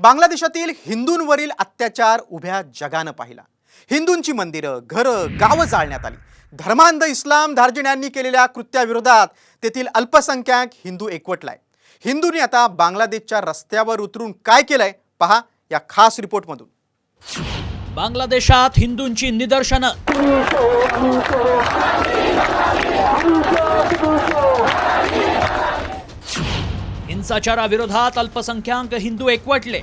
बांगलादेशातील हिंदूंवरील अत्याचार उभ्या जगानं पाहिला. हिंदूंची मंदिरं घरं गावं जाळण्यात आली. धर्मांध इस्लाम धार्जिण्यांनी केलेल्या कृत्याविरोधात तेथील अल्पसंख्याक हिंदू एकवटलाय. हिंदूंनी आता बांगलादेशच्या रस्त्यावर उतरून काय केलंय पहा या खास रिपोर्टमधून. बांगलादेशात हिंदूंची निदर्शनं. हिंसाचाराविरोधात अल्पसंख्याक हिंदू एकवटले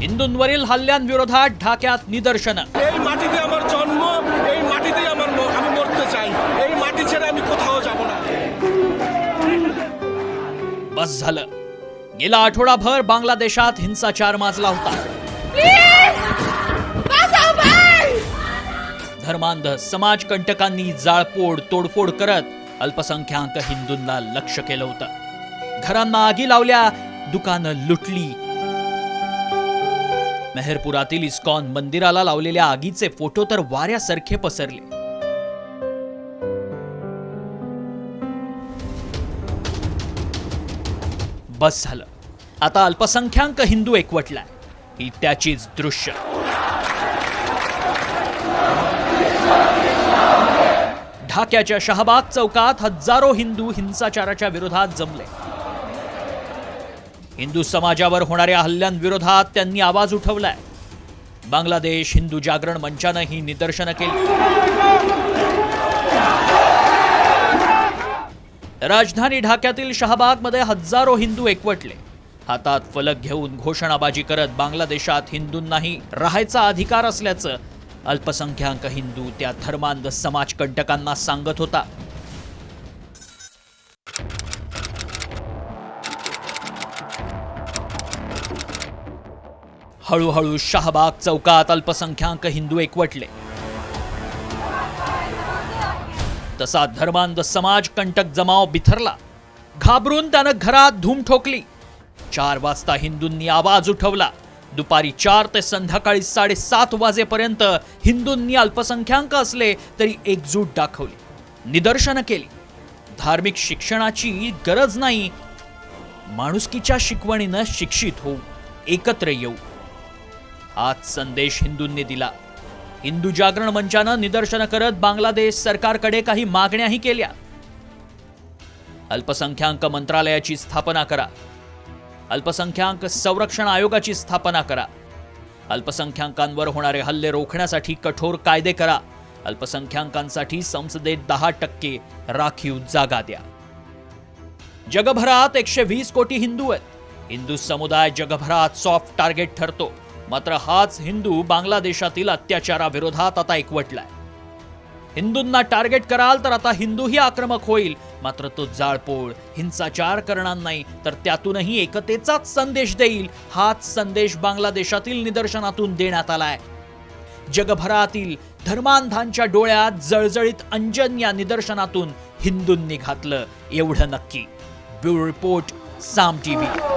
हिंदूंवरील हल्ल्यांविरोधात ढाक्यात निदर्शनं এই মাটিতে আমার জন্ম এই মাটিতেই আমার ম- আমি মরতে চাই এই মাটি ছেড়ে আমি কোথাও যাব না बस झालं गेला आठवडाभर बांगलादेशात हिंसाचार माजला होता धर्मांध समाजकंटकांनी जाळपोड तोडफोड करत अल्पसंख्याक हिंदूंना लक्ष केलं होतं. घरांना आगी लावल्या दुकानं लुटली. मेहरपुरातील इस्कॉन मंदिराला लावलेल्या आगीचे फोटो तर वाऱ्यासारखे पसरले. बस झालं. आता अल्पसंख्याक हिंदू एकवटलाय. ही त्याचीच दृश्य. ढाक्याच्या शहाबाग चौकात हजारो हिंदू हिंसाचाराच्या विरोधात जमले. हिंदू समाजावर होणाऱ्या हल्ल्यांविरोधात त्यांनी आवाज उठवलाय. बांगलादेश हिंदू जागरण मंचानं ही निदर्शनं केली. राजधानी ढाक्यातील शहाबागमध्ये हजारो हिंदू एकवटले. हातात फलक घेऊन घोषणाबाजी करत बांगलादेशात हिंदूंनाही राहायचा अधिकार असल्याचं अल्पसंख्याक हिंदू त्या धर्मांध समाजकंटकांना सांगत होता. हळूहळू शहाबाग चौकात अल्पसंख्याक हिंदू एकवटले. तसा धर्मांध समाज कंटक जमाव बिथरला. घाबरून त्यानं घरात धूम ठोकली. चार वाजता हिंदूंनी आवाज उठवला. दुपारी चार ते संध्याकाळी साडेसात वाजेपर्यंत हिंदूंनी अल्पसंख्याक असले तरी एकजूट दाखवली. निदर्शनं केली. धार्मिक शिक्षणाची गरज नाही. माणुसकीच्या शिकवणीनं शिक्षित होऊ एकत्र येऊ. हाच संदेश हिंदूंनी दिला. हिंदू जागरण मंचानं निदर्शनं करत बांगलादेश सरकारकडे काही मागण्याही केल्या. अल्पसंख्याक मंत्रालयाची स्थापना करा. अल्पसंख्याक संरक्षण आयोगाची स्थापना करा. अल्पसंख्याकांवर होणारे हल्ले रोखण्यासाठी कठोर कायदे करा. अल्पसंख्याकांसाठी संसदेत दहा टक्के राखीव जागा द्या. जगभरात एकशे वीस कोटी हिंदू आहेत. हिंदू समुदाय जगभरात सॉफ्ट टार्गेट ठरतो. मात्र हाच हिंदू बांगलादेशातील अत्याचाराविरोधात आता एकवटलाय. हिंदूंना टार्गेट कराल तर आता हिंदूही आक्रमक होईल. मात्र तो जाळपोळ हिंसाचार करणार नाही तर त्यातूनही एकतेचाच संदेश देईल. हाच संदेश बांगलादेशातील निदर्शनातून देण्यात आलाय. जगभरातील धर्मांधांच्या डोळ्यात जळजळीत अंजन या निदर्शनातून हिंदूंनी घातलं एवढं नक्की. ब्युरो रिपोर्ट साम टीव्ही